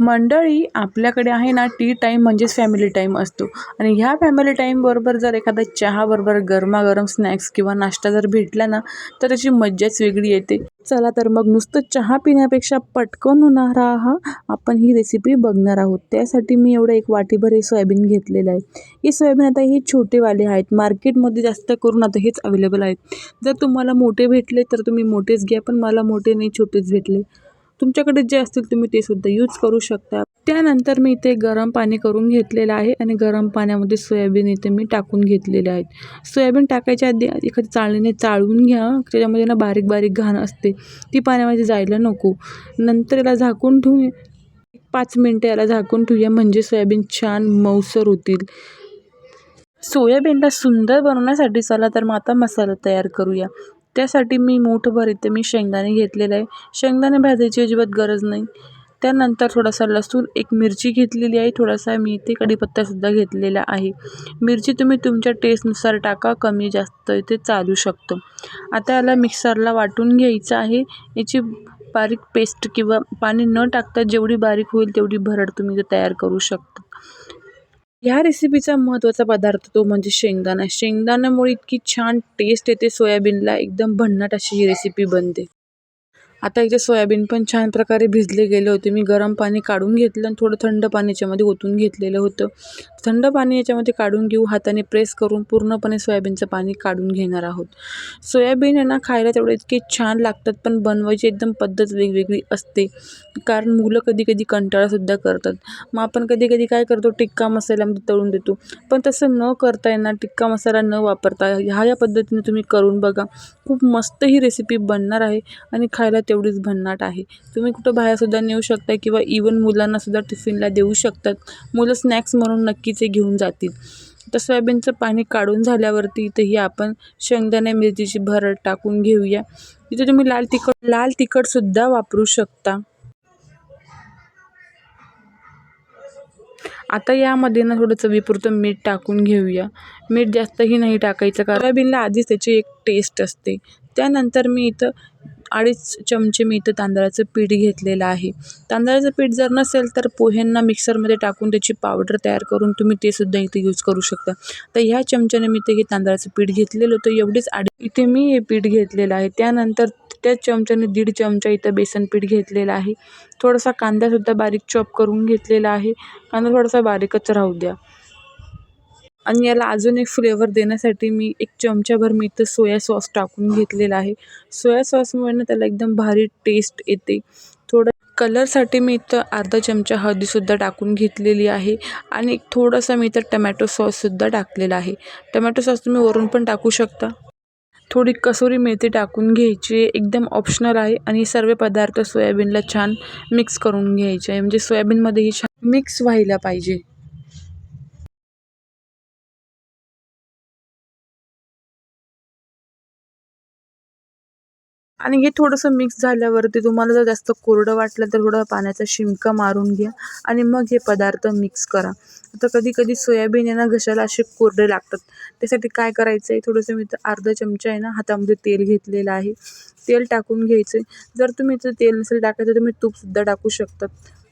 मंडळी आपल्याकडे आहे ना टी टाईम म्हणजेच फॅमिली टाईम असतो. आणि ह्या फॅमिली टाईमबरोबर जर एखादा चहाबरोबर गरमागरम स्नॅक्स किंवा नाश्ता जर भेटला ना तर त्याची मज्जाच वेगळी येते. चला तर मग नुसतं चहा पिण्यापेक्षा पटकन होणारा हा आपण ही रेसिपी बघणार आहोत. त्यासाठी मी एवढं एक वाटीभर हे सोयाबीन घेतलेलं आहे. हे सोयाबीन आता हे छोटेवाले आहेत. मार्केटमध्ये जास्त करून आता हेच अवेलेबल आहेत. जर तुम्हाला मोठे भेटले तर तुम्ही मोठेच घ्या पण मला मोठे नाही छोटेच भेटले. तुमच्याकडे जे असतील तुम्ही ते सुद्धा यूज करू शकता. त्यानंतर मी इथे गरम पाणी करून घेतलेलं आहे आणि गरम पाण्यामध्ये सोयाबीन इथे मी टाकून घेतलेले आहेत. सोयाबीन टाकायच्या आधी एखादी चाळणीने चाळून घ्या त्याच्यामध्ये ना बारीक बारीक घाण असते. ती पाण्यामध्ये जायला नको. नंतर याला झाकून ठेवून पाच मिनटं याला झाकून ठेवूया म्हणजे सोयाबीन छान मऊसर होतील. सोयाबीनला सुंदर बनवण्यासाठी चला तर मग आता मसाला तयार करूया. त्यासाठी मी मूठभर इथे मी शेंगदाणे घेतलेले आहे. शेंगदाणे भाजायची अजिबात गरज नाही. त्यानंतर थोडासा लसूण एक मिरची घेतलेली आहे. थोडासा मी इथे कढीपत्तासुद्धा घेतलेला आहे. मिरची तुम्ही तुमच्या टेस्टनुसार टाका कमी जास्त इथे चालू शकतो. आता याला मिक्सरला वाटून घ्यायचं आहे. याची बारीक पेस्ट किंवा पाणी न टाकता जेवढी बारीक होईल तेवढी भरड तुम्ही इथे तयार करू शकता. ह्या रेसिपीचा महत्त्वाचा पदार्थ तो म्हणजे शेंगदाणा. शेंगदाण्यामुळे इतकी छान टेस्ट येते सोयाबीनला. एकदम भन्नाट अशी ही रेसिपी बनते. आता इथे सोयाबीन पण छान प्रकारे भिजले गेले होते. मी गरम पाणी काढून घेतलं आणि थोडं थंड पाणी याच्यामध्ये ओतून घेतलेलं होतं. थंड पाणी याच्यामध्ये काढून घेऊ हाताने प्रेस करून पूर्णपणे सोयाबीनचं पाणी काढून घेणार आहोत. सोयाबीन आहे ना खायला तेवढे इतके छान लागतात पण बनवायची एकदम पद्धत वेगवेगळी असते. कारण मुलं कधी कधी कंटाळासुद्धा करतात. मग आपण कधी कधी काय करतो टिक्का मसाल्यामध्ये तळून देतो. पण तसं न करता येणार टिक्का मसाला न वापरता ह्या या पद्धतीने तुम्ही करून बघा. खूप मस्त ही रेसिपी बनणार आहे आणि खायला तेवढीच भन्नाट आहे. तुम्ही कुठं बाहेरसुद्धा नेऊ शकता किंवा इवन मुलांनासुद्धा टिफिनला देऊ शकतात. मुलं स्नॅक्स म्हणून नक्कीच हे घेऊन जातील. तर सोयाबीनचं पाणी काढून झाल्यावरती इथेही आपण शेंगदाणे मिरचीची भरड टाकून घेऊया. इथे तुम्ही लाल तिखट लाल तिखटसुद्धा वापरू शकता. आता यामध्ये ना थोडं चवीपुरतं मीठ टाकून घेऊया. मीठ जास्तही नाही टाकायचं कारण सोयाबीनला आधीच त्याची एक टेस्ट असते. त्यानंतर मी इथं अडीच चमचे मी इथं तांदळाचं पीठ घेतलेलं आहे. तांदळाचं पीठ जर नसेल तर पोह्यांना मिक्सरमध्ये टाकून त्याची पावडर तयार करून तुम्ही ते सुद्धा इथे यूज करू शकता. तर ह्या चमच्याने मी ते हे तांदळाचं पीठ घेतलेलं होतं. एवढीच आडी इथे मी हे पीठ घेतलेलं आहे. त्यानंतर त्याच चमच्याने दीड चमचा इथं बेसन पीठ घेतलेलं आहे. थोडासा कांदासुद्धा बारीक चॉप करून घेतलेला आहे. कांदा थोडासा बारीकच राहू द्या. आणि याला अजून एक फ्लेवर देण्यासाठी मी एक चमच्याभर मी इथं सोया सॉस टाकून घेतलेला आहे. सोया सॉसमुळे ना त्याला एकदम भारी टेस्ट येते. थोडं कलरसाठी मी इथं अर्धा चमचा हळदीसुद्धा टाकून घेतलेली आहे. आणि एक थोडासा मी इथं टमॅटो सॉससुद्धा टाकलेला आहे. टमॅटो सॉस तुम्ही वरून पण टाकू शकता. थोडी कसुरी मेथी टाकून घ्यायची एकदम ऑप्शनल आहे. आणि सर्व पदार्थ सोयाबीनला छान मिक्स करून घ्यायचे म्हणजे सोयाबीनमध्येही छान मिक्स व्हायला पाहिजे. आणि हे थोडंसं मिक्स झाल्यावरती तुम्हाला जर जास्त कोरडं वाटलं तर थोडं पाण्याचा शिमका मारून घ्या आणि मग हे पदार्थ मिक्स करा. आता कधी कधी सोयाबीन आहे ना घशाला असे कोरडे लागतात. त्यासाठी काय करायचं आहे थोडंसं मी तर अर्धा चमचा आहे ना हातामध्ये तेल घेतलेलं आहे. तेल टाकून घ्यायचं आहे जर तुम्ही इथं तेल नसेल टाकायचं तुम्ही तूपसुद्धा टाकू शकतात.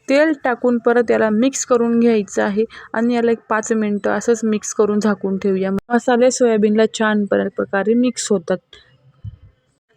तेल टाकून परत याला मिक्स करून घ्यायचं आहे आणि याला एक पाच मिनटं असंच मिक्स करून झाकून ठेवूया. मसाले सोयाबीनला छान पर प्रकारे मिक्स होतात.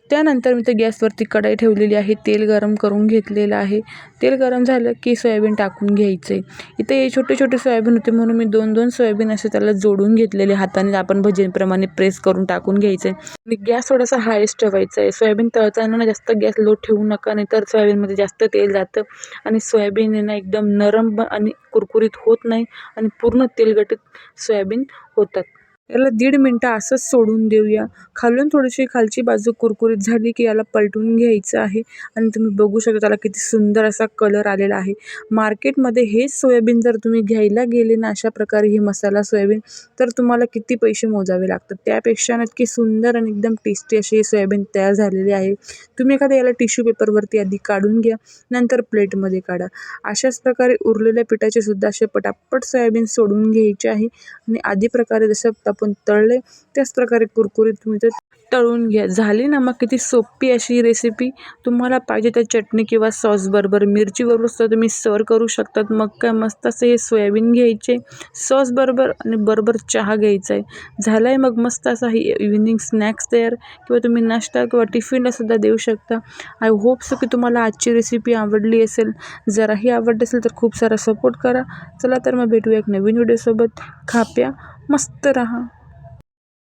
त्यानंतर मी ते गॅसवरती कढाई ठेवलेली आहे तेल गरम करून घेतलेलं आहे. तेल गरम झालं की सोयाबीन टाकून घ्यायचं. आहे इथे हे छोटे छोटे सोयाबीन होते म्हणून मी दोन दोन सोयाबीन असे त्याला जोडून घेतलेले हाताने आपण भजेप्रमाणे प्रेस करून टाकून घ्यायचं. आहे आणि गॅस थोडासा हायस्ट ठेवायचा आहे. सोयाबीन तळताना ना जास्त गॅस लो ठेवू नका नाही तर सोयाबीनमध्ये जास्त तेल जातं आणि सोयाबीन ना एकदम नरम आणि कुरकुरीत होत नाही आणि पूर्ण तेलगटीत सोयाबीन होतात. याला दीड मिनटं असंच सोडून देऊया. खालून थोडीशी खालची बाजू कुरकुरीत झाली की याला पलटून घ्यायचं आहे. आणि तुम्ही बघू शकता त्याला किती सुंदर असा कलर आलेला आहे. मार्केटमध्ये हेच सोयाबीन जर तुम्ही घ्यायला गेले ना अशा प्रकारे ही मसाला सोयाबीन तर तुम्हाला किती पैसे मोजावे लागतात? त्यापेक्षा नक्की सुंदर आणि एकदम टेस्टी अशी हे सोयाबीन तयार झालेली आहे. तुम्ही एखाद्या याला टिश्यू पेपरवरती आधी काढून घ्या नंतर प्लेटमध्ये काढा. अशाच प्रकारे उरलेल्या पिठाचे सुद्धा असे पटापट सोयाबीन सोडून घ्यायचे आहे. आणि आधी प्रकारे जसं आपण तळले त्याच प्रकारे कुरकुरीत तुम्ही ते तळून घ्या. झाली ना मग किती सोपी अशी रेसिपी तुम्हाला पाहिजे त्या चटणी किंवा सॉसबरोबर मिरचीबरोबर सुद्धा तुम्ही सर्व करू शकतात. मग काय मस्त असं हे सोयाबीन घ्यायचे. सॉसबरोबर आणि बरोबर चहा घ्यायचा आहे. झाला आहे मग मस्त असा ही इव्हिनिंग स्नॅक्स तयार. किंवा तुम्ही नाश्ता किंवा टिफिनलासुद्धा देऊ शकता. आय होप सो की तुम्हाला आजची रेसिपी आवडली असेल. जराही आवडली असेल तर खूप सारा सपोर्ट करा. चला तर मग भेटूया एक नवीन व्हिडिओसोबत खा प्या मस्त रहा.